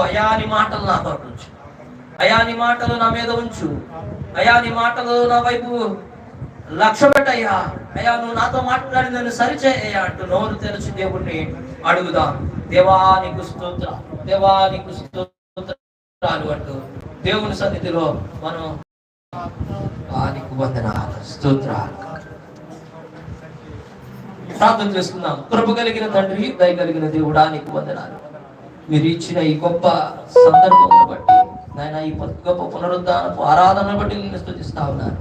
అయాని మాటలు నా తోట ఉంచు అయాని మాటలు నా మీద ఉంచు. అయాని మాటలు నా వైపు లక్ష్య పెట్టయ్యా అయ్యా నువ్వు నాతో మాట్లాడి నన్ను సరిచేయ్యా అంటూ నోరు తెరచి దేవుణ్ణి అడుగుదా. దేవానికి స్తోత్ర. దేవానికి స్తోత్రాలు అంటూ దేవుని సన్నిధిలో మనం దానికి వందనాలు స్తోత్రాలు. ప్రార్థన చేసుకుందాం. కృప కలిగిన తండ్రి దయ కలిగిన దేవుడానికి వందనాలు. మీరు ఇచ్చిన ఈ గొప్ప సందర్భం బట్టి నాయన ఈ గొప్ప పునరుద్ధానపు ఆరాధన బట్టి నేను స్థుతిస్తా ఉన్నాను.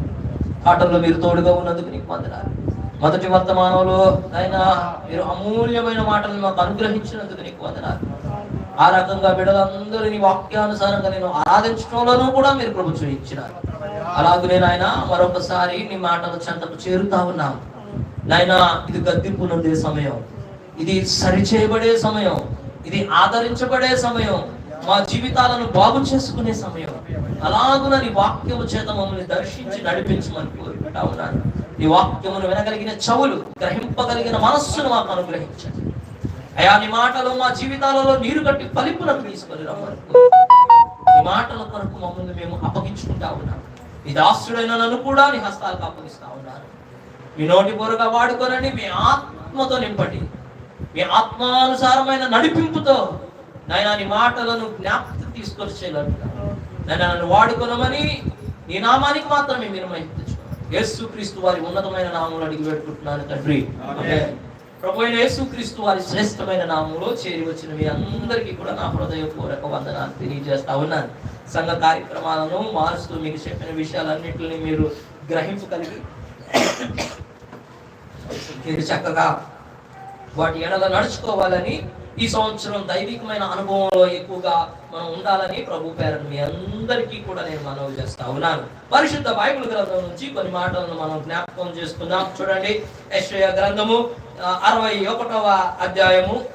ఆటల్లో మీరు తోడుగా ఉన్నందుకు నీకు వందనాలు. మొదటి వర్తమానంలో ఆయన మీరు అమూల్యమైన మాటలను మాకు అనుగ్రహించినందుకు నీకు వందనాలు. ఆ రకంగా బిడ్డలందరూ నీ వాక్యానుసారంగా నేను ఆరాధించడంలోనూ కూడా మీరు కృప ఇచ్చినారు అలాగే నాయన మరొకసారి నీ మాటల చెంతకు చేరుతా ఉన్నాం. నాయన ఇది గద్దింపు సమయం. ఇది సరిచేయబడే సమయం. ఇది ఆదరించబడే సమయం. మా జీవితాలను బాగు చేసుకునే సమయం. అలాగున నీ వాక్యము చేత మమ్మల్ని దర్శించి నడిపించమని కోరుకుంటా ఉన్నాను. నీ వాక్యమును వినగలిగిన చెవులు గ్రహింపగలిగిన మనస్సును మాకు అనుగ్రహించండి. అయా నీ మాటలు మా జీవితాలలో నీరు కట్టి ఫలింపులకు తీసుకొని రమ్మని నీ మాటల కొరకు మమ్మల్ని మేము అప్పగించుకుంటా ఉన్నాము నీ దాసుడైన నన్ను కూడా నీ హస్తాలకు అప్పగిస్తా ఉన్నాను. మీ నోటి పొరగా వాడుకోనండి మీ ఆత్మతో నింపండి. మీ ఆత్మానుసారమైన నడిపింపుతో నాయన నీ మాటలను జ్ఞాపకం చేయగలుగుతా నాయన నన్ను వాడుకోనమని నీ నామానికి మాత్రమే మీరు యేసు క్రీస్తు వారి ఉన్నతమైన నామంలో అడిగి పెట్టుకుంటున్నాను తండ్రి. ప్రభు అయిన యేసు క్రీస్తు వారి శ్రేష్టమైన నామంలో చేరి వచ్చిన మీ అందరికీ కూడా నా హృదయపూర్వక వందనాలు తెలియజేస్తా ఉన్నాను. సంఘ కార్యక్రమాలను మారుస్తూ మీకు చెప్పిన విషయాలన్నింటినీ మీరు గ్రహింపు కలిగి మీరు చక్కగా వాటి ఎడల నడుచుకోవాలని ఈ సంవత్సరం దైవికమైన అనుభవంలో ఎక్కువగా మనం ఉండాలని ప్రభు పేరను మీ అందరికీ కూడా నేను మనవి చేస్తా ఉన్నాను. పరిశుద్ధ బైబిల్ గ్రంథం నుంచి కొన్ని మాటలను మనం జ్ఞాపకం చేసుకుందాం. చూడండి యెషయా గ్రంథము అరవై ఒకటవ అధ్యాయము.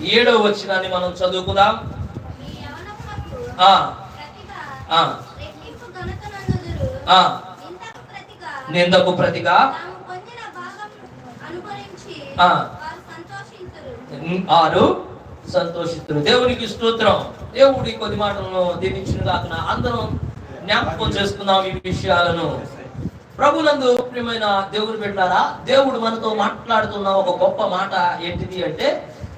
ఏడవ వచ్చినాన్ని మనం చదువుకుందాం. ఆ. ఆ. నిందకు ప్రతిగా. ఆరు. సంతోషితులు. దేవునికి స్తోత్రం. దేవుడి కొద్ది మాటలను దీవించిన కాక అందరం జ్ఞాపకం చేసుకుందాం ఈ విషయాలను. ప్రభునందు ప్రియమైన దేవుడు పెట్టారా దేవుడు మనతో మాట్లాడుతున్న ఒక గొప్ప మాట ఏంటిది అంటే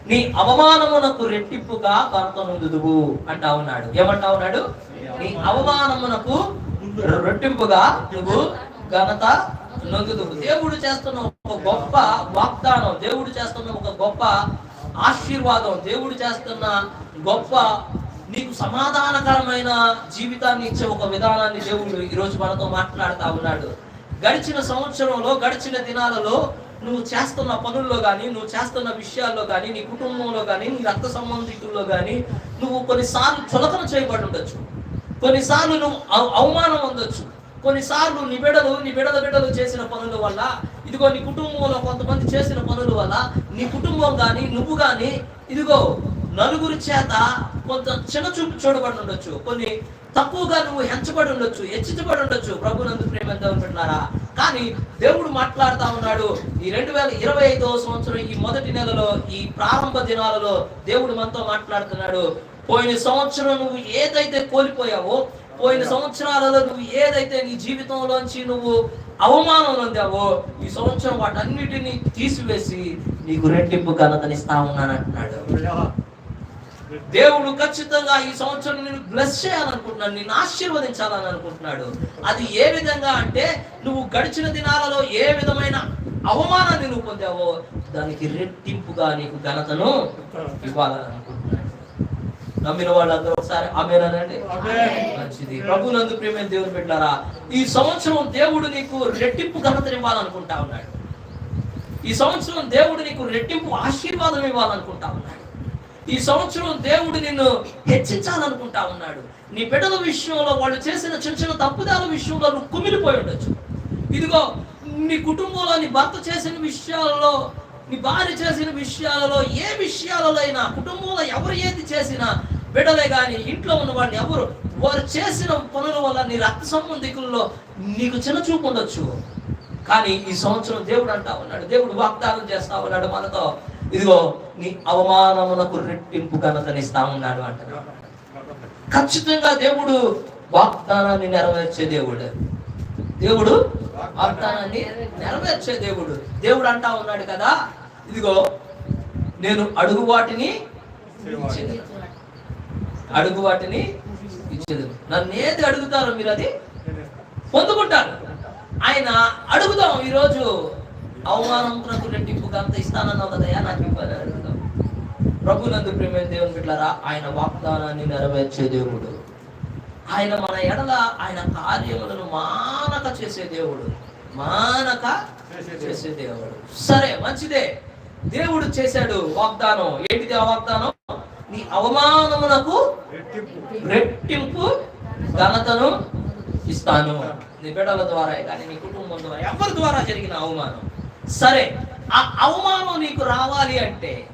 నీ అవమానమునకు రెట్టింపుగా కనుకొనుదువు అంటా ఉన్నాడు. ఏమంటా ఉన్నాడు? నీ అవమానమునకు రెట్టింపుగా నువ్వు ఘనత నొందుదువు దేవుడు చేస్తున్న ఒక గొప్ప వాగ్దానం దేవుడు చేస్తున్న ఒక గొప్ప ఆశీర్వాదం దేవుడు చేస్తున్న గొప్ప నీకు సమాధానకరమైన జీవితాన్ని ఇచ్చే ఒక విధానాన్ని దేవుడు ఈరోజు మనతో మాట్లాడుతూ ఉన్నాడు. గడిచిన సంవత్సరంలో గడిచిన దినాలలో నువ్వు చేస్తున్న పనుల్లో కానీ నువ్వు చేస్తున్న విషయాల్లో కానీ నీ కుటుంబంలో కానీ నీ రక్త సంబంధికుల్లో కానీ నువ్వు కొన్నిసార్లు చులకన చేయబడి ఉండొచ్చు. కొన్నిసార్లు నువ్వు అవమానం ఉండొచ్చు. కొన్నిసార్లు నీ బిడలు నీ బిడల బిడలు చేసిన పనుల వల్ల ఇదిగో నీ కుటుంబంలో కొంతమంది చేసిన పనుల వల్ల నీ కుటుంబం కానీ నువ్వు కానీ ఇదిగో నలుగురి చేత కొంత చిన్న చూపు చూడబడి ఉండొచ్చు. కొన్ని తక్కువగా నువ్వు హెంచబడి ఉండొచ్చు హెచ్చించబడి ఉండొచ్చు. ప్రభు నందు ప్రేమ ఉంటున్నారా కానీ దేవుడు మాట్లాడుతా ఉన్నాడు. ఈ రెండు వేల ఇరవై ఐదవ సంవత్సరం ఈ మొదటి నెలలో ఈ ప్రారంభ దినాలలో దేవుడు మనతో మాట్లాడుతున్నాడు. పోయిన సంవత్సరం నువ్వు ఏదైతే కోల్పోయావో పోయిన సంవత్సరాలలో నువ్వు ఏదైతే నీ జీవితంలోంచి నువ్వు అవమానం పొందావో ఈ సంవత్సరం వాటన్నిటిని తీసివేసి నీకు రెట్టింపు ఘనతనిస్తా ఉన్నాను అంటున్నాడు దేవుడు ఖచ్చితంగా ఈ సంవత్సరం నేను బ్లెస్ చేయాలనుకుంటున్నాడు నిన్ను ఆశీర్వదించాలని అనుకుంటున్నాడు. అది ఏ విధంగా అంటే నువ్వు గడిచిన దినాలలో ఏ విధమైన అవమానాన్ని నువ్వు పొందావో దానికి రెట్టింపుగా నీకు ఘనతను ఇవ్వాలని నమ్మిన వాళ్ళందరూ ఒకసారి ఆమెనండి మంచిది. ప్రభునందు ప్రేమ దేవుని పెట్టారా ఈ సంవత్సరం దేవుడు నీకు రెట్టింపు ఘనతను ఇవ్వాలనుకుంటా ఉన్నాడు. ఈ సంవత్సరం దేవుడు నీకు రెట్టింపు ఆశీర్వాదం ఇవ్వాలనుకుంటా ఉన్నాడు. ఈ సంవత్సరం దేవుడు నిన్ను హెచ్చించాలనుకుంటా ఉన్నాడు. నీ బిడ్డల విషయంలో వాళ్ళు చేసిన చిన్న చిన్న తప్పుదాల విషయంలో నువ్వు కుమిలిపోయి ఉండొచ్చు. ఇదిగో నీ కుటుంబంలో నీ భర్త చేసిన విషయాలలో నీ భార్య చేసిన విషయాలలో ఏ విషయాలలో అయినా కుటుంబంలో ఎవరు ఏది చేసినా బిడలే కానీ ఇంట్లో ఉన్న వాళ్ళు ఎవరు? వారు చేసిన పనుల వల్ల నీ రక్త సంబంధికుల్లో నీకు చిన్న చూపు ఉండొచ్చు. కానీ ఈ సంవత్సరం దేవుడు అంటా ఉన్నాడు. దేవుడు వాగ్దానం చేస్తా ఉన్నాడు మనతో. ఇదిగో నీ అవమానమునకు రెట్టింపు కనుకనిస్తా ఉన్నాడు అంటారు ఖచ్చితంగా దేవుడు వాగ్దానాన్ని నెరవేర్చే దేవుడు. దేవుడు వాగ్దానాన్ని నెరవేర్చే దేవుడు. దేవుడు అంటా ఉన్నాడు కదా ఇదిగో నేను అడుగు వాటిని అడుగు వాటిని ఇచ్చేది నన్ను ఏది అడుగుతారో మీరు అది పొందుకుంటారు. ఆయన అడుగుదాం ఈరోజు. అవమానం రెట్టింపు అంత ఇస్తానన్నావు కదయా నాకు ఇవ్వాలి అడుగుదాం. ప్రభు నందు ప్రేమ దేవుని బిడ్డారా ఆయన వాగ్దానాన్ని నెరవేర్చే దేవుడు. ఆయన మన ఎడల ఆయన కార్యములను మానక చేసే దేవుడు. మానక చేసే దేవుడు. సరే మంచిదే. దేవుడు చేశాడు వాగ్దానం. ఏంటిది ఆ వాగ్దానం? నీ అవమానమునకు రెట్టింపు. ఘనతను ఇస్తాను. నీ బిడ్డల ద్వారా కానీ నీ కుటుంబం ద్వారా ఎవరి ద్వారా జరిగిన అవమానం? సరే ఆ అవమానం నీకు రావాలి అంటే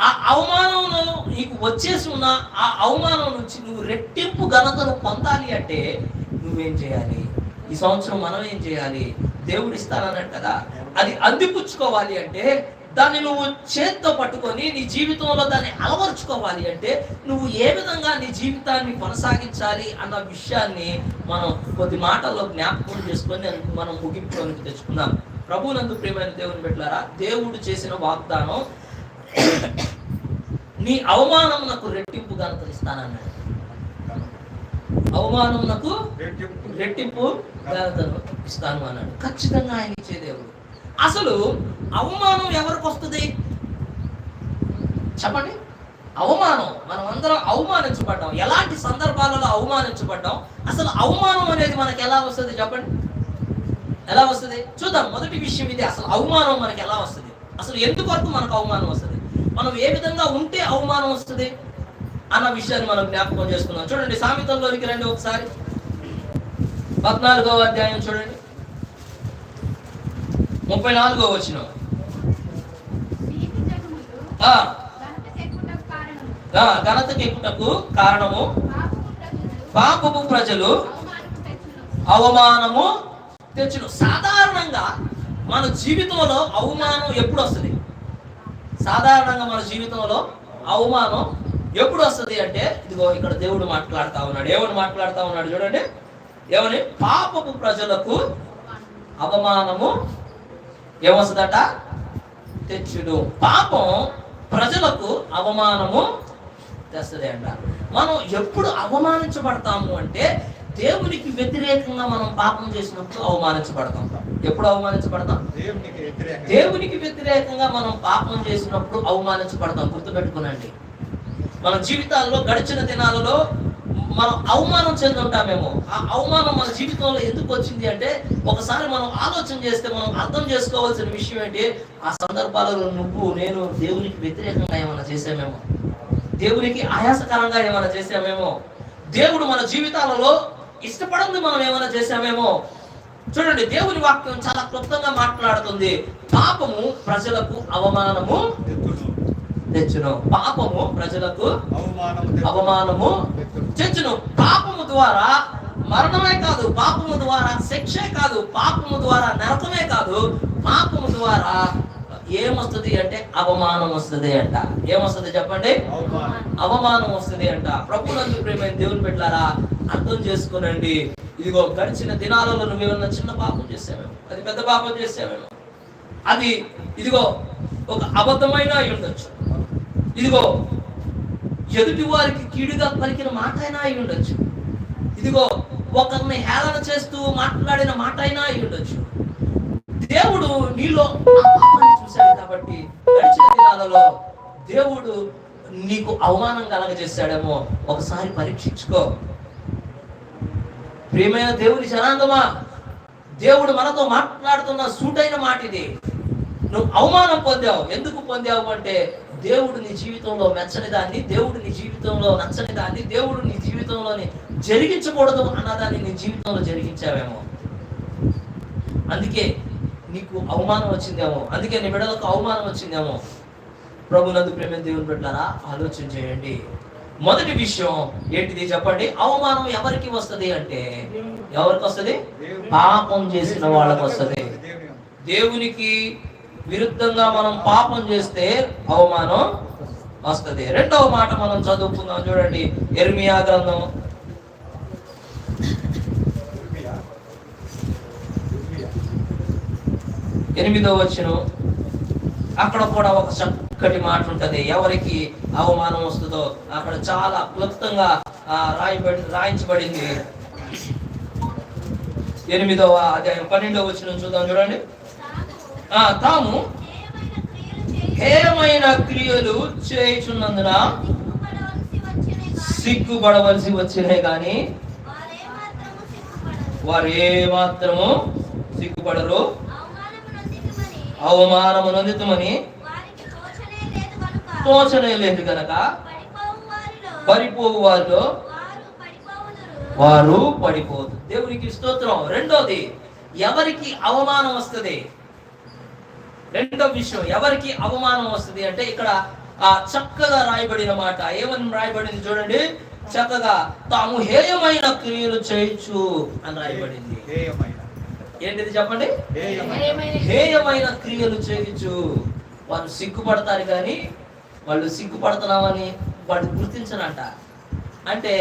ఆ అవమానంలో నీకు వచ్చేసి ఉన్న ఆ అవమానం నుంచి నువ్వు రెట్టింపు ఘనతను పొందాలి అంటే నువ్వేం చేయాలి? ఈ సంవత్సరం మనం ఏం చేయాలి? దేవుడు ఇస్తానన్నాడు కదా. అది అందిపుచ్చుకోవాలి అంటే దాన్ని నువ్వు చేత్తో పట్టుకొని నీ జీవితంలో దాన్ని అలవరుచుకోవాలి అంటే నువ్వు ఏ విధంగా నీ జీవితాన్ని కొనసాగించాలి అన్న విషయాన్ని మనం కొద్ది మాటల్లో జ్ఞాపకం చేసుకొని మనం ముగింపులోనికి తెచ్చుకుందాం. ప్రభునందు ప్రియమైన దేవుని పెట్టారా దేవుడు చేసిన వాగ్దానం నీ అవమానమునకు రెట్టింపు ఘనతలు ఇస్తానన్నాడు. అవమానమునకు రెట్టింపు ఘనతను ఇస్తాను అన్నాడు. ఖచ్చితంగా ఆయన ఇచ్చే దేవుడు. అసలు అవమానం ఎవరికి వస్తుంది? చెప్పండి. అవమానం మనం అందరం అవమానించబడ్డాం. ఎలాంటి సందర్భాలలో అవమానించబడ్డాం? అసలు అవమానం అనేది మనకి ఎలా వస్తుంది చెప్పండి. ఎలా వస్తుంది? చూద్దాం మొదటి విషయం ఇది. అసలు అవమానం మనకి ఎలా వస్తుంది? అసలు ఎందుకొరకు మనకు అవమానం వస్తుంది? మనం ఏ విధంగా ఉంటే అవమానం వస్తుంది? అన్న విషయాన్ని మనం జ్ఞాపకం చేసుకుందాం. చూడండి సామెతల్లోనికి రండి ఒకసారి. పద్నాలుగో అధ్యాయం చూడండి. ముప్పై నాలుగో వచ్చిన ఘనతకి ఎక్కుటకు కారణము? పాపము పాపపు ప్రజలు అవమానము తెచ్చును. సాధారణంగా మన జీవితంలో అవమానం ఎప్పుడు వస్తుంది సాధారణంగా మన జీవితంలో అవమానం ఎప్పుడు వస్తుంది అంటే ఇదిగో ఇక్కడ దేవుడు మాట్లాడుతా ఉన్నాడు. ఏమని మాట్లాడుతా ఉన్నాడు చూడండి. ఏమని? పాపపు ప్రజలకు అవమానము ఏమొస్తుందట? తెచ్చుడు. పాపం ప్రజలకు అవమానము తెస్తుంది అంట. మనం ఎప్పుడు అవమానించబడతాము అంటే దేవునికి వ్యతిరేకంగా మనం పాపం చేసినప్పుడు అవమానించబడతాం. ఎప్పుడు అవమానించబడతాం? దేవునికి వ్యతిరేకంగా. దేవునికి వ్యతిరేకంగా మనం పాపం చేసినప్పుడు అవమానించబడతాం. గుర్తుపెట్టుకునండి. మన జీవితాల్లో గడిచిన దినాలలో మనం అవమానం చెందుంటామేమో. ఆ అవమానం మన జీవితంలో ఎందుకు వచ్చింది అంటే ఒకసారి మనం ఆలోచన చేస్తే మనం అర్థం చేసుకోవాల్సిన విషయం ఏంటి? ఆ సందర్భాలలో నువ్వు నేను దేవునికి వ్యతిరేకంగా ఏమైనా చేసామేమో దేవునికి ఆయాసకరంగా ఏమైనా చేసామేమో దేవుడు మన జీవితాలలో ఇష్టపడంది మనం ఏమైనా చేసామేమో చూడండి దేవుని వాక్యం చాలా క్లుప్తంగా మాట్లాడుతుంది. పాపము ప్రజలకు అవమానము తెచ్చును. పాపము ప్రజలకు అవమానము తెచ్చును. పాపము ద్వారా మరణమే కాదు పాపము ద్వారా శిక్షే కాదు పాపము ద్వారా నరకమే కాదు పాపము ద్వారా ఏమొస్తుంది అంటే అవమానం వస్తుంది అంట. ఏమొస్తుంది చెప్పండి? అవమానం. అవమానం వస్తుంది అంట. ప్రభునందు ప్రేమైన దేవుని పెట్టారా అర్థం చేసుకునండి. ఇదిగో గడిచిన దినాలలో నువ్వేమన్నా చిన్న పాపం చేసావేమో. అది పెద్ద పాపం చేసావేమో. అది ఇదిగో ఒక అబద్ధమైన అయి ఉండొచ్చు. ఇదిగో ఎదుటి వారికి కీడుగా పలికిన మాట అయినా అయి ఉండొచ్చు. ఇదిగో ఒకరిని హేళన చేస్తూ మాట్లాడిన మాట అయినా అయి ఉండొచ్చు. దేవుడు నీలో చూశాడు కాబట్టి గడిచిన దినాలలో దేవుడు నీకు అవమానం కలగజేశాడేమో ఒకసారి పరీక్షించుకో. ప్రియమైన దేవుని జనాంగమా దేవుడు మనతో మాట్లాడుతున్న సూటైన మాట ఇది నువ్వు అవమానం పొందావు. ఎందుకు పొందావు అంటే దేవుడు నీ జీవితంలో మెచ్చని దాన్ని దేవుడు నీ జీవితంలో నచ్చని దాన్ని దేవుడు నీ జీవితంలోని జరిగించకూడదు అన్నదాన్ని నీ జీవితంలో జరిగించావేమో. అందుకే నీకు అవమానం వచ్చిందేమో. అందుకే నీ బిడ్డలకు అవమానం వచ్చిందేమో. ప్రభునందు ప్రేమ దేవుని బిడ్డారా ఆలోచన చేయండి. మొదటి విషయం ఏంటిది చెప్పండి? అవమానం ఎవరికి వస్తది అంటే ఎవరికి వస్తది? పాపం చేసిన వాళ్ళకి వస్తది. దేవుని- దేవునికి విరుద్ధంగా మనం పాపం చేస్తే అవమానం వస్తుంది. రెండవ మాట మనం చదువుకుందాం చూడండి. ఎర్మియా గ్రంథం ఎనిమిదో వచ్చిన అక్కడ కూడా ఒక చక్కటి మాట ఉంటుంది. ఎవరికి అవమానం వస్తుందో అక్కడ చాలా క్లుప్తంగా రాయబడి రాయించబడింది. ఎనిమిదవ అధ్యాయం పన్నెండవ వచ్చిన చూద్దాం చూడండి. తాము హేయమైన క్రియలు చేయుచున్నందున సిగ్గుపడవలసి వచ్చినే గాని కానీ వారు ఏ మాత్రము సిగ్గుపడరు. అవమానము నందితమని వారికి తోచనే లేదు కనుక పడిపోవు వారిలో వారు వారు పడిపోదు. దేవునికి స్తోత్రం. రెండోది ఎవరికి అవమానం వస్తుంది? రెండో విషయం ఎవరికి అవమానం వస్తుంది అంటే ఇక్కడ ఆ చక్కగా రాయబడిన మాట. ఏమని రాయబడింది చూడండి. చక్కగా తాము హేయమైన క్రియలు చేయొచ్చు అని రాయబడింది. ఏంటిది చెప్పండి? హేయమైన. క్రియలు చేయొచ్చు వాళ్ళు సిగ్గుపడతారు కానీ వాళ్ళు సిగ్గుపడుతున్నామని వాళ్ళు గుర్తించనంట. అంటే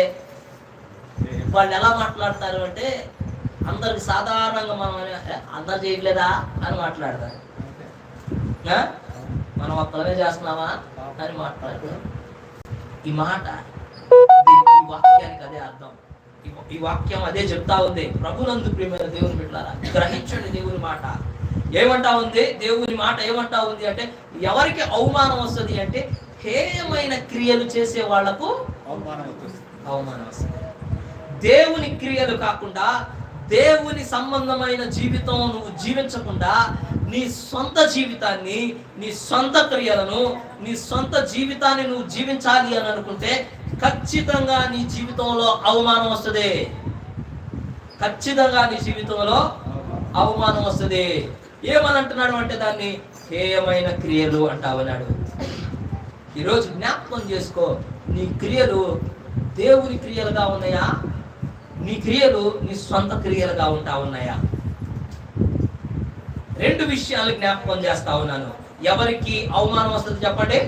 వాళ్ళు ఎలా మాట్లాడతారు అంటే అందరికి సాధారణంగా మనం అందరు చేయట్లేదా? అని మాట్లాడతారు. మనం ఒక్కలమే చేస్తున్నామా? అని మాట్లాడతారు ఈ మాట ఈ వాక్యానికి అదే అర్థం. ఈ- ఈ వాక్యం అదే చెప్తా ఉంది. ప్రభునందు ప్రియమైన దేవుని బిడ్డారా గ్రహించండి దేవుని మాట. ఏమంటా ఉంది? దేవుని మాట ఏమంటా ఉంది అంటే ఎవరికి అవమానం వస్తుంది అంటే హేయమైన క్రియలు చేసే వాళ్ళకు అవమానం. అవమానం వస్తుంది. దేవుని క్రియలు కాకుండా దేవుని సంబంధమైన జీవితం నువ్వు జీవించకుండా నీ సొంత జీవితాన్ని నీ సొంత క్రియలను నీ సొంత జీవితాన్ని నువ్వు జీవించాలి అని అనుకుంటే ఖచ్చితంగా నీ జీవితంలో అవమానం వస్తుంది. ఖచ్చితంగా నీ జీవితంలో అవమానం. వస్తుంది. ఏమని అంటున్నాడు అంటే దాన్ని? హేయమైన క్రియలు అంటావన్నాడు ఈరోజు జ్ఞాపకం చేసుకో నీ క్రియలు దేవుని క్రియలుగా ఉన్నాయా? నీ క్రియలు నీ సొంత క్రియలుగా ఉంటా ఉన్నాయా? రెండు విషయాలు జ్ఞాపకం చేస్తా ఉన్నాను. ఎవరికి అవమానం వస్తుంది చెప్పండి?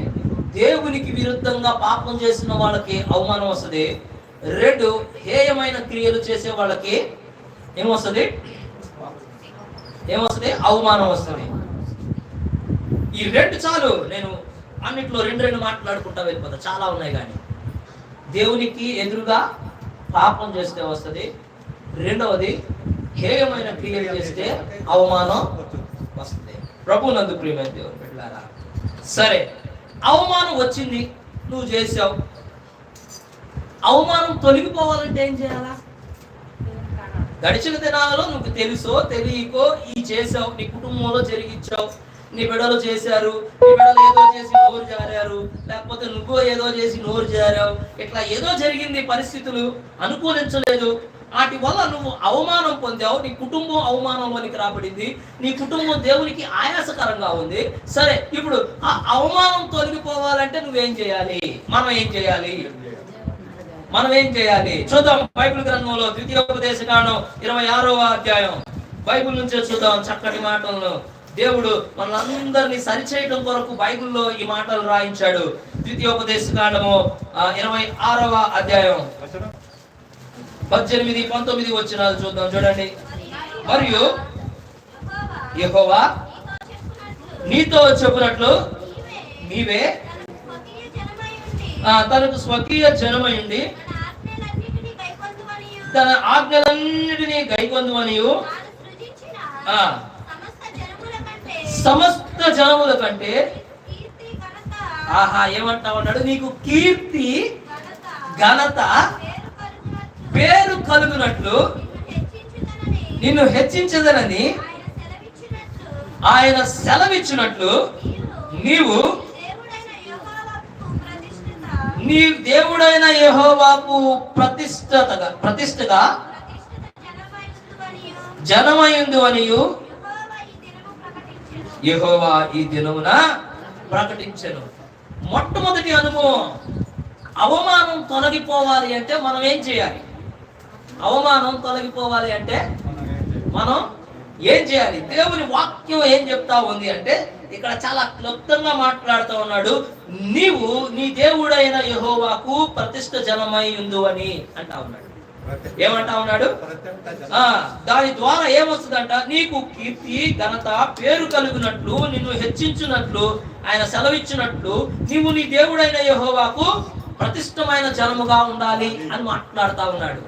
దేవునికి విరుద్ధంగా పాపం చేసిన వాళ్ళకి అవమానం వస్తుంది. రెండు హేయమైన క్రియలు చేసే వాళ్ళకి ఏమొస్తుంది? ఏమొస్తుంది? అవమానం వస్తుంది. ఈ రెండు చాలు. నేను అన్నిట్లో రెండు రెండు మాట్లాడుకుంటా వెళ్ళిపోతా. చాలా ఉన్నాయి కానీ. దేవునికి ఎదురుగా పాపం చేస్తే వస్తుంది. రెండవది హేయమైన క్రియలు చేస్తే అవమానం వస్తుంది. ప్రభు నందు ప్రియమైన దేవుడు పెట్టారా సరే అవమానం వచ్చింది నువ్వు చేసావు అవమానం తొలగిపోవాలంటే ఏం చేయాలా? గడిచిన దినాలలో నువ్వు తెలుసో తెలియకో ఈ చేసావు నీ కుటుంబంలో జరిగించావు. నీ బిడలు చేశారు. నీ బిడలు ఏదో చేసి నోరు జారారు. లేకపోతే నువ్వు ఏదో చేసి నోరు జారావు. ఇట్లా ఏదో జరిగింది పరిస్థితులు అనుకూలించలేదు. వాటి వల్ల నువ్వు అవమానం పొందావు. నీ కుటుంబం అవమానంలోనికి రాబడింది. నీ కుటుంబం దేవునికి ఆయాసకరంగా ఉంది. సరే ఇప్పుడు ఆ అవమానం తొలగిపోవాలంటే నువ్వేం చేయాలి? మనం ఏం చేయాలి? మనం ఏం చేయాలి? చూద్దాం బైబిల్ గ్రంథంలో ద్వితీయోపదేశ కాండం ఇరవై ఆరవ అధ్యాయం. బైబిల్ నుంచే చూద్దాం చక్కటి మాటలను దేవుడు మనందరినీ సరిచేయడం కొరకు బైబిల్లో ఈ మాటలు రాయించాడు. ద్వితీయోపదేశ కాండము ఇరవై ఆరవ అధ్యాయం. పద్దెనిమిది పంతొమ్మిది వచ్చినాలు చూద్దాం చూడండి. మరియు ఎక్కువ నీతో చెప్పినట్లు నీవే తనకు స్వకీయ జనమై జనమయుండి తన ఆజ్ఞలన్నిటినీ గైకొందుమనియు తన ఆజ్ఞలన్నిటినీ గైకొందుమనియు తాను సృజించిన ఆ. సమస్త జనముల కంటే సమస్త జనముల కంటే ఆహా ఏమంటా ఉన్నాడు నీకు కీర్తి ఘనత పేరు కలుగునట్లు నిన్ను హెచ్చించుదనని ఆయన సెలవిచ్చినట్లు నీవు నీ దేవుడైన యెహోవాకు ప్రతిష్టతగా ప్రతిష్టగా జనమయుందు అనియు యెహోవా ఈ దినము ప్రకటించెను. యహోవా ఈ దినమున ప్రకటించను. మొట్టమొదటి అనుభవం అవమానం తొలగిపోవాలి అంటే మనం ఏం చేయాలి? అవమానం తొలగిపోవాలి అంటే మనం ఏం చేయాలి? దేవుని వాక్యం ఏం చెప్తా ఉంది అంటే ఇక్కడ చాలా క్లుప్తంగా మాట్లాడుతూ ఉన్నాడు నీవు నీ దేవుడైన యహోవాకు ప్రతిష్ట జనమై ఉందు అని అంటా ఉన్నాడు. ఏమంటా ఉన్నాడు? దాని ద్వారా ఏమొస్తుందంట? నీకు కీర్తి ఘనత పేరు కలుగునట్లు నిన్ను హెచ్చించునట్లు ఆయన సెలవిచ్చినట్లు నీవు నీ దేవుడైన యెహోవాకు ప్రతిష్టమైన జనముగా ఉండాలి అని మాట్లాడుతా ఉన్నాడు.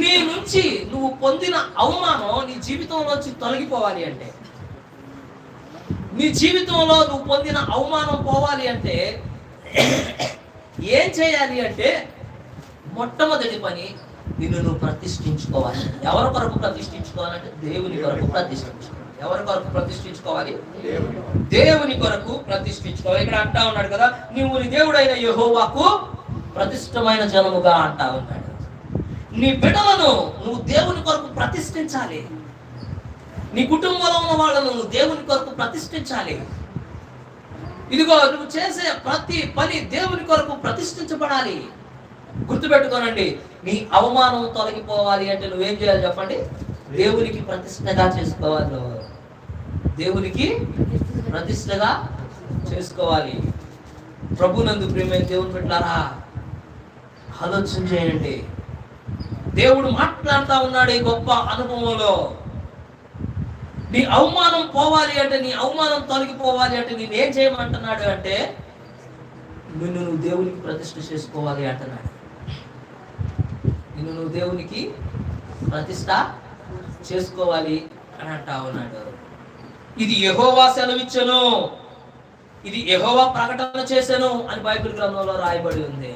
నీ నుంచి నువ్వు పొందిన అవమానం నీ జీవితంలోంచి తొలగిపోవాలి అంటే. నీ జీవితంలో నువ్వు పొందిన అవమానం పోవాలి అంటే ఏం చేయాలి అంటే మొట్టమొదటి పని నిన్ను నువ్వు ప్రతిష్ఠించుకోవాలి. ఎవరి కొరకు ప్రతిష్ఠించుకోవాలంటే దేవుని కొరకు ప్రతిష్ఠించుకోవాలి. ఎవరి కొరకు ప్రతిష్ఠించుకోవాలి? దేవుని కొరకు. ప్రతిష్ఠించుకోవాలి. ఇక్కడ అంటా ఉన్నాడు కదా నీవు నీ దేవుడైన యెహోవాకు ప్రతిష్టమైన జనముగా అంటా ఉన్నాడు. నీ బిడ్డలను నువ్వు దేవుని కొరకు ప్రతిష్ఠించాలి. నీ కుటుంబంలో ఉన్న వాళ్ళను నువ్వు దేవుని కొరకు ప్రతిష్ఠించాలి. ఇదిగో నువ్వు చేసే ప్రతి పని దేవుని కొరకు ప్రతిష్ఠించబడాలి. గుర్తుపెట్టుకోనండి నీ అవమానం తొలగిపోవాలి అంటే నువ్వేం చేయాలి చెప్పండి? దేవునికి ప్రతిష్టగా చేసుకోవాలి నువ్వు. దేవునికి ప్రతిష్టగా చేసుకోవాలి. ప్రభునందు ప్రేమ దేవుని పెట్టారా ఆలోచన చేయండి. దేవుడు మాట్లాడుతా ఉన్నాడు ఈ గొప్ప అనుభవంలో. నీ అవమానం పోవాలి అంటే నీ అవమానం తొలగిపోవాలి అంటే నేను ఏం చేయమంటున్నాడు అంటే నిన్ను నువ్వు దేవునికి ప్రతిష్ఠ చేసుకోవాలి అంటున్నాడు. నిన్ను నువ్వు దేవునికి ప్రతిష్ట చేసుకోవాలి అని అంటా ఉన్నాడు. ఇది యహోవా సెలవిచ్చను. ఇది యహోవా ప్రకటన చేశాను అని బైబిల్ గ్రంథంలో రాయబడి ఉంది.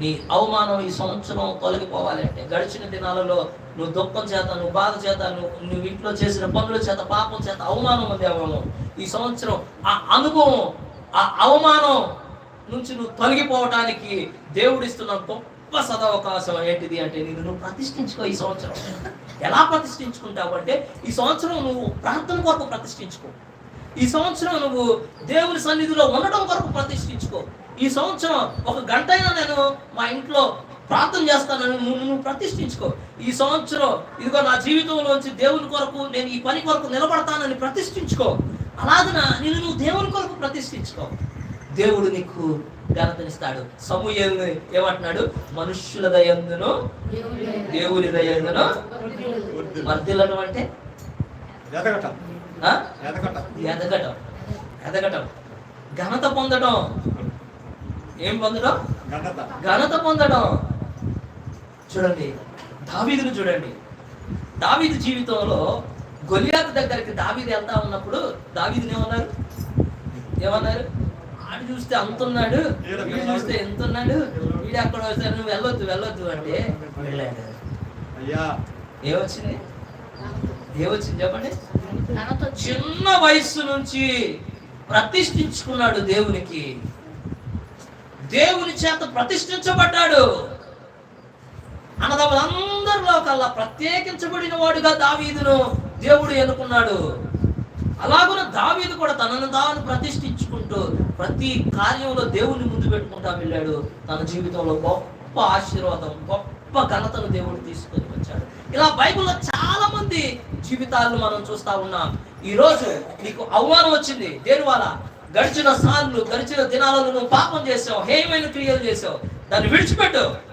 నీ అవమానం ఈ సంవత్సరం తొలగిపోవాలంటే గడిచిన దినాలలో నువ్వు దుఃఖం చేత నువ్వు బాధ చేత నువ్వు నువ్వు ఇంట్లో చేసిన పనుల చేత పాపం చేత అవమానం ఉంది అవమానం ఈ సంవత్సరం ఆ అనుభవం ఆ అవమానం నుంచి నువ్వు తొలగిపోవటానికి దేవుడిస్తున్న గొప్ప సదవకాశం ఏంటిది అంటే నిన్ను నువ్వు ప్రతిష్ఠించుకో ఈ సంవత్సరం. ఎలా ప్రతిష్ఠించుకుంటావు అంటే ఈ సంవత్సరం నువ్వు ప్రార్థన కొరకు ప్రతిష్ఠించుకో. ఈ సంవత్సరం నువ్వు దేవుని సన్నిధిలో ఉండడం కొరకు ప్రతిష్ఠించుకో. ఈ సంవత్సరం ఒక గంట అయినా నేను మా ఇంట్లో ప్రార్థన చేస్తానని నువ్వు నువ్వు ప్రతిష్ఠించుకో. ఈ సంవత్సరం ఇదిగో నా జీవితంలోంచి దేవుని కొరకు నేను ఈ పని కొరకు నిలబడతానని ప్రతిష్ఠించుకో. అలాగన నేను నువ్వు దేవుని కొరకు ప్రతిష్ఠించుకో. దేవుడు నీకు ఘనతనిస్తాడు సమూహలు ఏమంటున్నాడు? మనుష్యుల దయందును దేవుని దయందును వర్ధిల్లడం అంటే? ఎదగటం. ఆ? ఎదగటం. ఎదగటం. ఎదగటం. ఘనత పొందడం. ఏం పొందడం? ఘనత. ఘనత పొందడం. చూడండి దావీదును చూడండి. దావీదు జీవితంలో గొలియాతు దగ్గరికి దావీదు వెళ్తా ఉన్నప్పుడు దావీదుని ఏమన్నారు? ఏమన్నారు? ఆడు చూస్తే అంత ఉన్నాడు వీడు చూస్తే ఎంత ఉన్నాడు వీడు అక్కడ వస్తే నువ్వు వెళ్ళొద్దు వెళ్ళొద్దు అంటే వెళ్ళాడు. అయ్యా. ఏమొచ్చింది? ఏమొచ్చింది చెప్పండి? చిన్న వయస్సు నుంచి ప్రతిష్ఠించుకున్నాడు దేవునికి. దేవుని చేత ప్రతిష్ఠించబడ్డాడు. అన్నదమ్ములందరిలో కల్లా ప్రత్యేకించబడిన వాడుగా దావీదును దేవుడు ఎన్నుకున్నాడు. అలాగున దావీదు కూడా తనను తాను ప్రతిష్ఠించుకుంటూ ప్రతి కార్యంలో దేవుని ముందు పెట్టుకుంటా వెళ్ళాడు. తన జీవితంలో గొప్ప ఆశీర్వాదం గొప్ప ఘనతను దేవుడు తీసుకొని వచ్చాడు. ఇలా బైబిల్లో చాలా మంది జీవితాలను మనం చూస్తా ఉన్నాం. ఈరోజు నీకు అవమానం వచ్చింది. దేని వల్ల? గడిచిన సార్లు గడిచిన దినాలలో నువ్వు పాపం చేసావు హేయమైన క్రియలు చేసావు. దాన్ని విడిచిపెట్టు.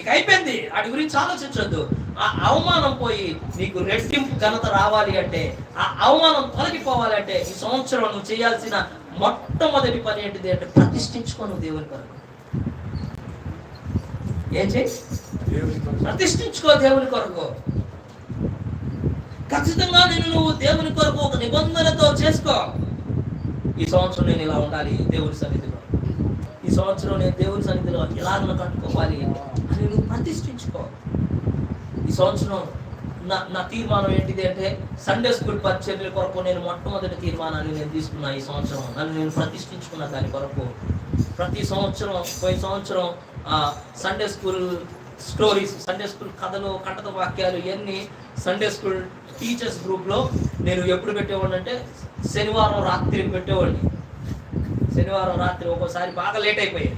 ఇక అయిపోయింది. వాటి గురించి ఆలోచించొద్దు. ఆ అవమానం పోయి నీకు రెట్టింపు ఘనత రావాలి అంటే ఆ అవమానం తొలగిపోవాలి అంటే ఈ సంవత్సరం నువ్వు చేయాల్సిన మొట్టమొదటి పని ఏంటిది అంటే ప్రతిష్ఠించుకో నువ్వు దేవుని కొరకు. ఏం చేయి? దేవుని కొరకు. ప్రతిష్ఠించుకో దేవుని కొరకు. ఖచ్చితంగా నేను నువ్వు దేవుని కొరకు ఒక నిబంధనతో చేసుకో. ఈ సంవత్సరం నేను ఇలా ఉండాలి దేవుని సన్నిధిలో. ఈ సంవత్సరం నేను దేవుని సన్నిధిలో ఇలాగ కట్టుకోవాలి అని నువ్వు ప్రతిష్ఠించుకో. ఈ సంవత్సరం నా నా తీర్మానం ఏంటిది అంటే సండే స్కూల్ పరిచర్యల కొరకు నేను మొట్టమొదటి తీర్మానాన్ని నేను తీసుకున్నా ఈ సంవత్సరం. నన్ను నేను ప్రతిష్ఠించుకున్న దాని కొరకు. ప్రతి సంవత్సరం పోయిన సంవత్సరం ఆ, Sunday school stories Sunday school కథలు కథత వాక్యాలు ఇవన్నీ సండే స్కూల్ టీచర్స్ గ్రూప్లో నేను ఎప్పుడు పెట్టేవాడిని అంటే శనివారం రాత్రి పెట్టేవాడిని. శనివారం రాత్రి ఒక్కోసారి బాగా లేట్ అయిపోయేది.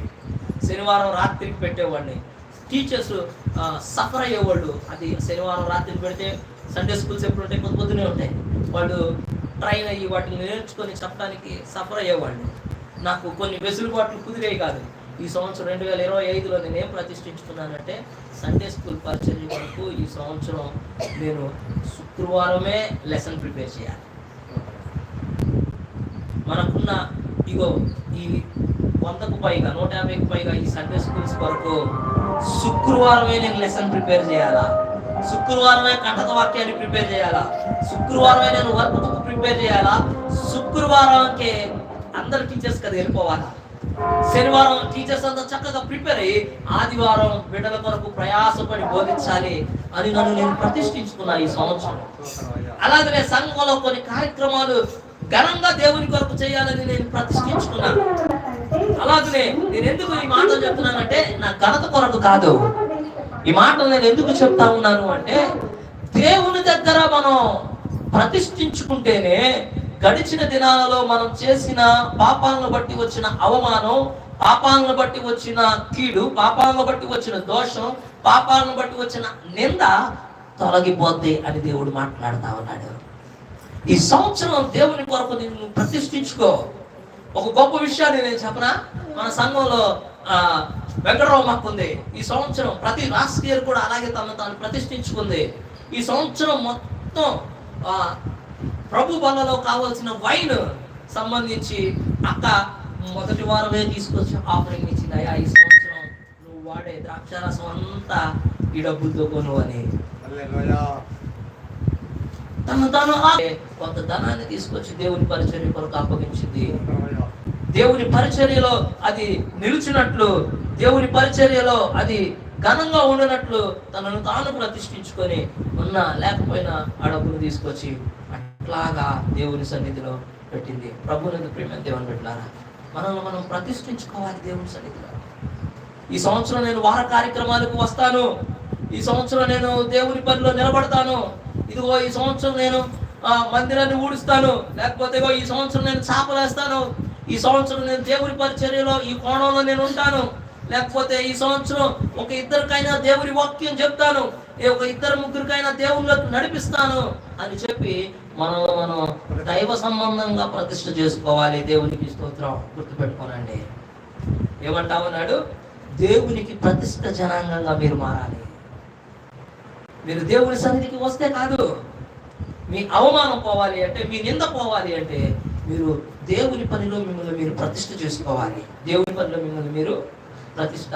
శనివారం రాత్రికి పెట్టేవాడిని. టీచర్స్ సఫర్ అయ్యేవాళ్ళు. అది శనివారం రాత్రికి పెడితే సండే స్కూల్స్ ఎప్పుడు ఉంటాయి? కొద్ది పొద్దునే ఉంటాయి. వాళ్ళు ట్రైన్ అయ్యి వాటిని నేర్చుకొని చెప్పడానికి సఫర్ అయ్యేవాడిని నాకు కొన్ని వెసులుబాట్లు కుదిరేవి కాదు. ఈ సంవత్సరం రెండు వేల ఇరవై ఐదులో నేను ఏం ప్రతిష్ఠించుకున్నానంటే సండే స్కూల్ పరిచయం వరకు ఈ సంవత్సరం నేను శుక్రవారమే లెసన్ ప్రిపేర్ చేయాలి. మనకున్న ఇగో ఈ వందకు పైగా నూట యాభైకి పైగా ఈ సండే స్కూల్స్ వరకు శుక్రవారమే నేను లెసన్ ప్రిపేర్ చేయాలా? శుక్రవారమే కంఠత వాక్యాన్ని ప్రిపేర్ చేయాలా? శుక్రవారమే నేను వర్క్ బుక్ ప్రిపేర్ చేయాలా? శుక్రవారంకే అందరు టీచర్స్ కదా వెళ్ళిపోవాలా? శనివారం టీచర్స్ అంతా చక్కగా ప్రిపేర్ అయ్యి ఆదివారం బిడ్డల కొరకు ప్రయాసపడి బోధించాలి అని నన్ను నేను ప్రతిష్ఠించుకున్నా ఈ సంవత్సరం. అలాగే అలాగనే సంఘంలో కొన్ని కార్యక్రమాలు ఘనంగా దేవుని కొరకు చేయాలని నేను ప్రతిష్ఠించుకున్నాను. అలాగనే నేను ఎందుకు ఈ మాటలు చెప్తున్నానంటే నా ఘనత కొరకు కాదు. ఈ మాటలు నేను ఎందుకు చెప్తా ఉన్నాను అంటే దేవుని దగ్గర మనం ప్రతిష్ఠించుకుంటేనే గడిచిన దినాలలో మనం చేసిన పాపాలను బట్టి వచ్చిన అవమానం పాపాలను బట్టి వచ్చిన కీడు పాపాలను బట్టి వచ్చిన దోషం పాపాలను బట్టి వచ్చిన నింద తొలగిపోద్ది అని దేవుడు మాట్లాడుతా ఉన్నాడు. ఈ సంవత్సరం దేవుని కొరకు నేను ప్రతిష్ఠించుకో. ఒక గొప్ప విషయాన్ని నేను చెప్పనా? మన సంఘంలో ఆ, వెంకటరావు మాకు ఉంది ఈ సంవత్సరం ప్రతి లాస్ట్ ఇయర్ కూడా అలాగే తను తాను ప్రతిష్ఠించుకుంది. ఈ సంవత్సరం మొత్తం ఆ, ప్రభు బలలో కావాల్సిన వైన్ సంబంధించి అక్క మొదటి వారమే తీసుకొచ్చి ఆఫరింగ్ ఇచ్చింది. అయ్యా ఈ సంవత్సరం నువ్వు వాడే ద్రాక్షారసం అంతా ఈ డబ్బులతో కొను అని. తను తను కొంత ధనాన్ని తీసుకొచ్చి దేవుని పరిచర్య కొరకు అప్పగించింది. దేవుని పరిచర్యలో అది నిలిచినట్లు దేవుని పరిచర్యలో అది ఘనంగా ఉండినట్లు తనను తాను ప్రతిష్ఠించుకొని ఉన్నా లేకపోయినా ఆ డబ్బును తీసుకొచ్చి అట్లాగా దేవుని సన్నిధిలో పెట్టింది. ప్రభునందు ప్రేమ దేవుని పెట్టారా మనల్ని మనం ప్రతిష్ఠించుకోవాలి దేవుని సన్నిధిలో. ఈ సంవత్సరం నేను వార కార్యక్రమాలకు వస్తాను. ఈ సంవత్సరం నేను దేవుని పనిలో నిలబడతాను. ఇదిగో ఈ సంవత్సరం నేను మందిరాన్ని ఊడుస్తాను. లేకపోతే ఇగో ఈ సంవత్సరం నేను చాపలేస్తాను. ఈ సంవత్సరం నేను దేవుని పరిచర్యలో ఈ కోణంలో నేను ఉంటాను. లేకపోతే ఈ సంవత్సరం ఒక ఇద్దరికైనా దేవుని వాక్యం చెప్తాను. ఏ ఒక ఇద్దరు ముగ్గురికైనా దేవుళ్ళకి నడిపిస్తాను అని చెప్పి మనం మనం దైవ సంబంధంగా ప్రతిష్ట చేసుకోవాలి. దేవునికి స్తోత్రం గుర్తుపెట్టుకోనండి. ఏమంటామన్నాడు దేవునికి ప్రతిష్ట జనాంగంగా మీరు మారాలి. మీరు దేవుని సన్నిధికి వస్తే కాదు. మీ అవమానం పోవాలి అంటే మీ నింద పోవాలి అంటే మీరు దేవుని పనిలో మిమ్మల్ని మీరు ప్రతిష్ట చేసుకోవాలి. దేవుని పనిలో మిమ్మల్ని మీరు ప్రతిష్ట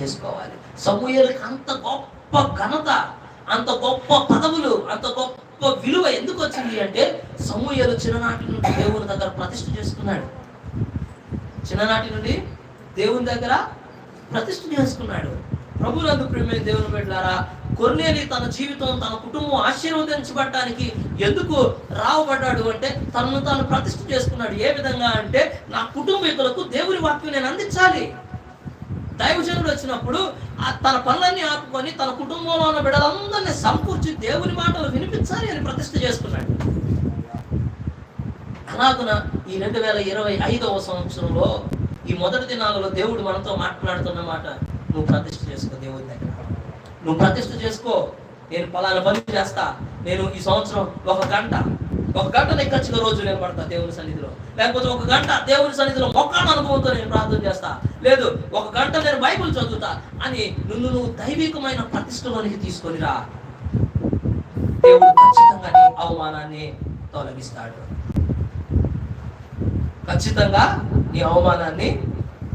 చేసుకోవాలి. సమూహలకు అంత గొప్ప ఘనత అంత గొప్ప పదవులు అంత గొప్ప విలువ ఎందుకు వచ్చింది అంటే సమూహలు చిన్ననాటి నుండి దేవుని దగ్గర ప్రతిష్ట చేసుకున్నాడు. చిన్ననాటి నుండి దేవుని దగ్గర ప్రతిష్ఠ చేసుకున్నాడు. ప్రభులందు ప్రేమ దేవుని పెట్టారా కొర్నేలి తన జీవితం తన కుటుంబం ఆశీర్వదించబడటానికి ఎందుకు రావబడ్డాడు అంటే తనను తాను ప్రతిష్ఠ చేసుకున్నాడు. ఏ విధంగా అంటే నా కుటుంబీకులకు దేవుని వాక్యం నేను అందించాలి. దైవజనుడు వచ్చినప్పుడు ఆ తన పనులన్నీ ఆపుకొని తన కుటుంబంలో ఉన్న బిడ్డలందరినీ సమకూర్చి దేవుని మాటలు వినిపించాలి అని ప్రతిష్ఠ చేసుకున్నాడు. అలాగున ఈ రెండు వేల ఇరవై ఐదవ సంవత్సరంలో ఈ మొదటి దినాలలో దేవుడు మనతో మాట్లాడుతున్న మాట నువ్వు ప్రతిష్ఠ చేసుకో దేవుడి దగ్గర. నువ్వు ప్రతిష్ట చేసుకో. నేను పలానా పని చేస్తా. నేను ఈ సంవత్సరం ఒక గంట ఒక గంట నిక్కచ్చిగా రోజు నేను పడతా దేవుని సన్నిధిలో. లేకపోతే ఒక గంట దేవుని సన్నిధిలో మొక్కల అనుభవంతో నేను ప్రార్థన చేస్తా. లేదు ఒక గంట నేను బైబిల్ చదువుతా అని నిన్ను నువ్వు దైవికమైన ప్రతిష్టలోనికి తీసుకొనిరా. దేవుడు ఖచ్చితంగా నీ అవమానాన్ని తొలగిస్తాడు. ఖచ్చితంగా నీ అవమానాన్ని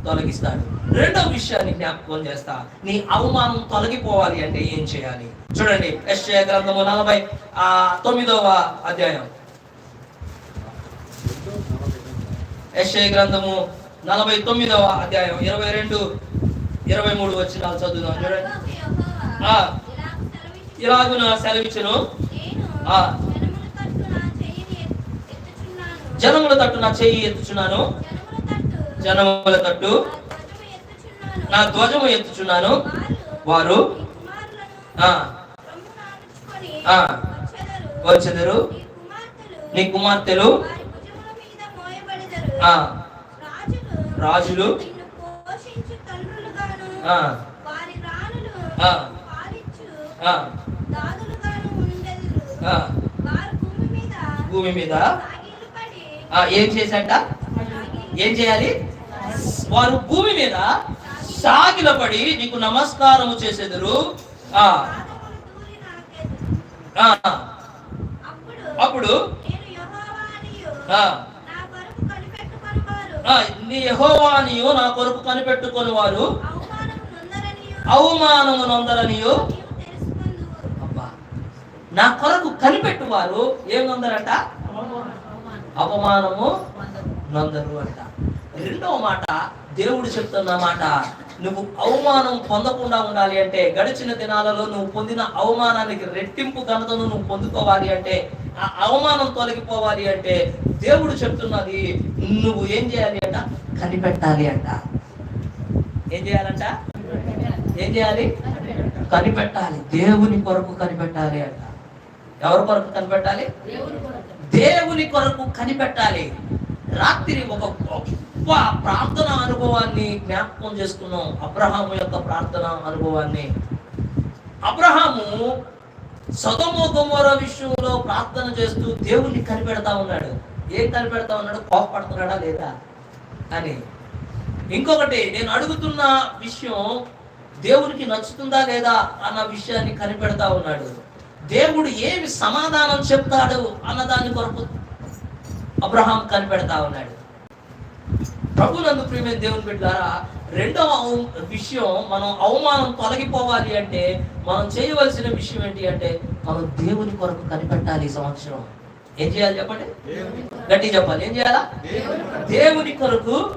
తొలగిస్తాడు రెండవ విషయాన్ని జ్ఞాపకం చేస్తా నీ అవమానం తొలగిపోవాలి అంటే ఏం చేయాలి చూడండి యెషయా గ్రంథము నలభై ఆ తొమ్మిదవ అధ్యాయం యెషయా గ్రంథము నలభై తొమ్మిదవ అధ్యాయం ఇరవై రెండు ఇరవై మూడు వచ్చిన చదువుదాం చూడండి. ఇలాగున సెలవిచ్చును నేను ఆ. జనముల తట్టు నా చెయ్యిని ఎత్తుచున్నాను. జనముల తట్టు నా చెయ్యి ఎత్తుచున్నాను జనముల తట్టు నా ధ్వజము ఎత్తుచున్నాను. వారు నీ వచ్చెదరు. నీ కుమార్తెలు రాజులు భూమి మీద ఏం చేశాట ఏం చేయాలి వారు భూమి మీద సాగిలపడి నీకు నమస్కారము చేసేదరు. అప్పుడు అప్పుడు నా కొరకు నీ నా కొరకు కనిపెట్టుకొని వారు అవమానము నొందరనియు. అబ్బా. నా కొరకు కనిపెట్టువారు ఏం నొందరంట? అవమానము నొందరు అంట. రెండవ మాట దేవుడు చెప్తున్న మాట నువ్వు అవమానం పొందకుండా ఉండాలి అంటే గడిచిన దినాలలో నువ్వు పొందిన అవమానానికి రెట్టింపు ఘనతను నువ్వు పొందుకోవాలి అంటే ఆ అవమానం తొలగిపోవాలి అంటే దేవుడు చెప్తున్నది నువ్వు ఏం చేయాలి అంట? కనిపెట్టాలి అంట. ఏం చేయాలంట? ఏం చేయాలి? కనిపెట్టాలి. దేవుని కొరకు కనిపెట్టాలి అంట. ఎవరి కొరకు కనిపెట్టాలి? దేవుని కొరకు కనిపెట్టాలి. రాత్రి ఒక గొప్ప ప్రార్థన అనుభవాన్ని జ్ఞాపకం చేసుకున్నాం అబ్రహాము యొక్క ప్రార్థన అనుభవాన్ని. అబ్రహాము సదమో గొమోర విషయంలో ప్రార్థన చేస్తూ దేవుణ్ణి కనిపెడతా ఉన్నాడు. ఏం కనిపెడతా ఉన్నాడు? కోపపడుతున్నాడా లేదా అని. ఇంకొకటి నేను అడుగుతున్న విషయం దేవునికి నచ్చుతుందా లేదా అన్న విషయాన్ని కనిపెడతా ఉన్నాడు. దేవుడు ఏమి సమాధానం చెప్తాడు అన్న దాని కొరకు అబ్రహాం కనిపెడతా ఉన్నాడు. ప్రభునందు ప్రియమైన దేవుని బిడ్డారా రెండవ అవ- విషయం మనం అవమానం తొలగిపోవాలి అంటే మనం చేయవలసిన విషయం ఏంటి అంటే మనం దేవుని కొరకు కనిపెట్టాలి ఈ సంవత్సరం. ఏం చేయాలి చెప్పండి? గట్టి చెప్పాలి. ఏం చేయాలా? దేవుని కొరకు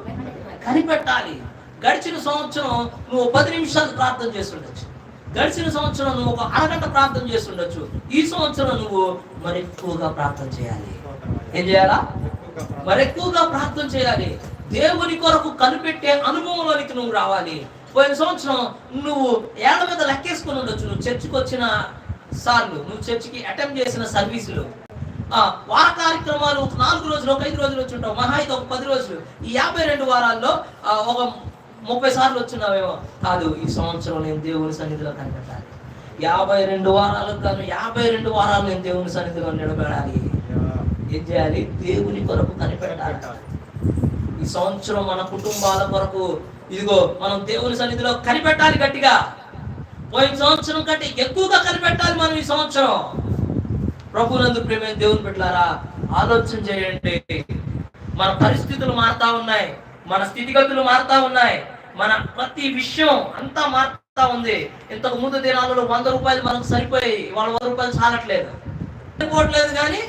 కనిపెట్టాలి. గడిచిన సంవత్సరం నువ్వు పది నిమిషాలు ప్రార్థన చేస్తుండొచ్చు. గడిచిన సంవత్సరం నువ్వు ఒక అరగంట ప్రార్థన చేస్తుండొచ్చు. ఈ సంవత్సరం నువ్వు మరి ఎక్కువగా ప్రార్థన చేయాలి. ఏం చేయాలా? మరి ఎక్కువగా ప్రార్థన చేయాలి. దేవుని కొరకు కనిపెట్టే అనుభవంలోనికి నువ్వు రావాలి. పోయిన సంవత్సరం నువ్వు ఏళ్ళ మీద లెక్కేసుకుని ఉండొచ్చు. నువ్వు చర్చికి వచ్చిన సార్లు నువ్వు చర్చికి అటెంప్ట్ చేసిన సర్వీసులు. ఆ వార కార్యక్రమాలు ఒక నాలుగు రోజులు ఒక ఐదు రోజులు వచ్చి ఉంటావు మహా అయితే ఒక పది రోజులు. ఈ యాభై రెండు వారాల్లో ఒక ముప్పై సార్లు వచ్చినావేమో. కాదు ఈ సంవత్సరం నేను దేవుని సన్నిధిలో కనిపెట్టాలి. యాభై రెండు వారాలకు గాను యాభై రెండు వారాలు నేను దేవుని సన్నిధిలో నిలబడాలి. ఏం చేయాలి? దేవుని కొరకు కనిపెట్టాలి. సంవత్సరం మన కుటుంబాల కొరకు ఇదిగో మనం దేవుని సన్నిధిలో కనిపెట్టాలి గట్టిగా. పోయిన సంవత్సరం కంటే ఎక్కువగా కనిపెట్టాలి మనం ఈ సంవత్సరం. ప్రభునందు ప్రేమే దేవుని పెట్టారా ఆలోచన చేయండి. మన పరిస్థితులు మారుతా ఉన్నాయి మన స్థితిగతులు మారుతా ఉన్నాయి మన ప్రతి విషయం అంతా మారుతా ఉంది. ఇంతకు ముందు దినాలలో వంద రూపాయలు మనకు సరిపోయి వాళ్ళ వంద రూపాయలు చాలట్లేదు. సరిపోవట్లేదు కానీ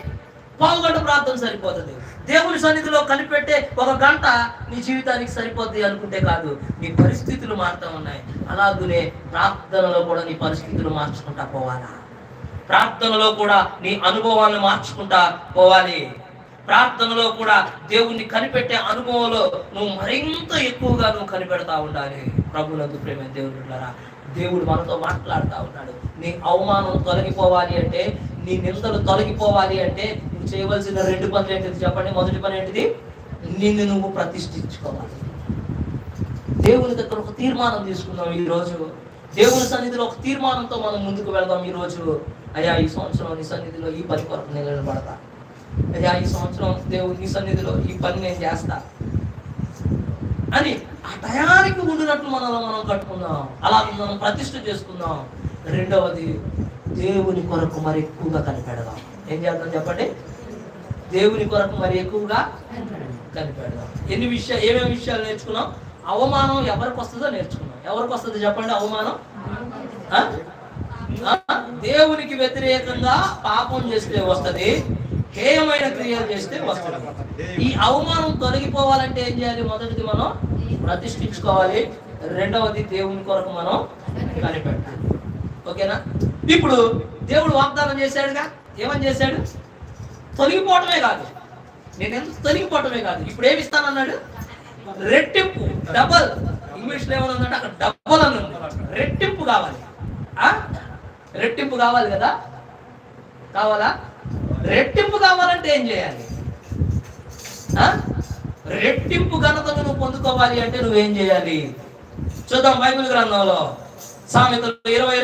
పావు గంట ప్రార్థన సరిపోతుంది. దేవుని సన్నిధిలో కనిపెట్టే ఒక గంట నీ జీవితానికి సరిపోద్ది అనుకుంటే కాదు నీ పరిస్థితులు మారుతా ఉన్నాయి. అలాగనే ప్రార్థనలో కూడా నీ పరిస్థితులు మార్చుకుంటా పోవాలా? ప్రార్థనలో కూడా నీ అనుభవాలను మార్చుకుంటా పోవాలి. ప్రార్థనలో కూడా దేవుణ్ణి కనిపెట్టే అనుభవంలో నువ్వు మరింత ఎక్కువగా నువ్వు కనిపెడతా ఉండాలి. ప్రభునందు ప్రేమ దేవుడు దేవుడు మనతో మాట్లాడుతూ ఉన్నాడు. నీ అవమానం తొలగిపోవాలి అంటే నీ నిందలు తొలగిపోవాలి అంటే నువ్వు చేయవలసిన రెండు పనులు ఏంటిది చెప్పండి? మొదటి పని ఏంటిది? నిన్ను నువ్వు ప్రతిష్ఠించుకోవాలి. దేవుని దగ్గర ఒక తీర్మానం తీసుకుందాం ఈ రోజు దేవుని సన్నిధిలో ఒక తీర్మానంతో మనం ముందుకు వెళ్దాం ఈ రోజు అయ్యా ఈ సంవత్సరం నీ సన్నిధిలో ఈ పని కొరకు నేను నిలబడతా. అయ్యా ఈ సంవత్సరం దేవుని నీ సన్నిధిలో ఈ పని నేను చేస్తా. అని ఆ టయానికి ఉండినట్లు మనలో మనం కట్టుకుందాం. అలా మనం ప్రతిష్ఠ చేసుకుందాం. రెండవది దేవుని కొరకు మరి ఎక్కువగా కనిపెడదాం. ఏం చేద్దాం చెప్పండి? దేవుని కొరకు మరి ఎక్కువగా కనిపెడదాం ఎన్ని విషయాలు ఏమేమి విషయాలు నేర్చుకున్నాం? అవమానం ఎవరికి వస్తుందో నేర్చుకున్నాం. ఎవరికి వస్తుంది చెప్పండి అవమానం? దేవునికి వ్యతిరేకంగా పాపం చేస్తే వస్తుంది హేయమైన క్రియలు చేస్తే వస్తుంది. ఈ అవమానం తొలగిపోవాలంటే ఏం చేయాలి? మొదటిది మనం ప్రతిష్ఠించుకోవాలి. రెండవది దేవుని కొరకు మనం కనిపెట్టాలి. ఓకేనా? ఇప్పుడు దేవుడు వాగ్దానం చేశాడుగా? ఏమని చేశాడు? తొలగిపోవటమే కాదు. నేను ఎంత తొలగిపోవటమే కాదు. ఇప్పుడు ఏమి ఇస్తానన్నాడు? రెట్టింపు డబల్ ఇంగ్లీష్లో ఏమన్నా అక్కడ డబల్ అని రెట్టింపు కావాలి. రెట్టింపు కావాలి కదా? కావాలా? రెట్టింపు కావాలంటే ఏం చేయాలి? రెట్టింపు ఘనతను నువ్వు పొందుకోవాలి అంటే నువ్వేం చేయాలి? చూద్దాం బైబిల్ గ్రంథంలో సామెతలు ఇరవై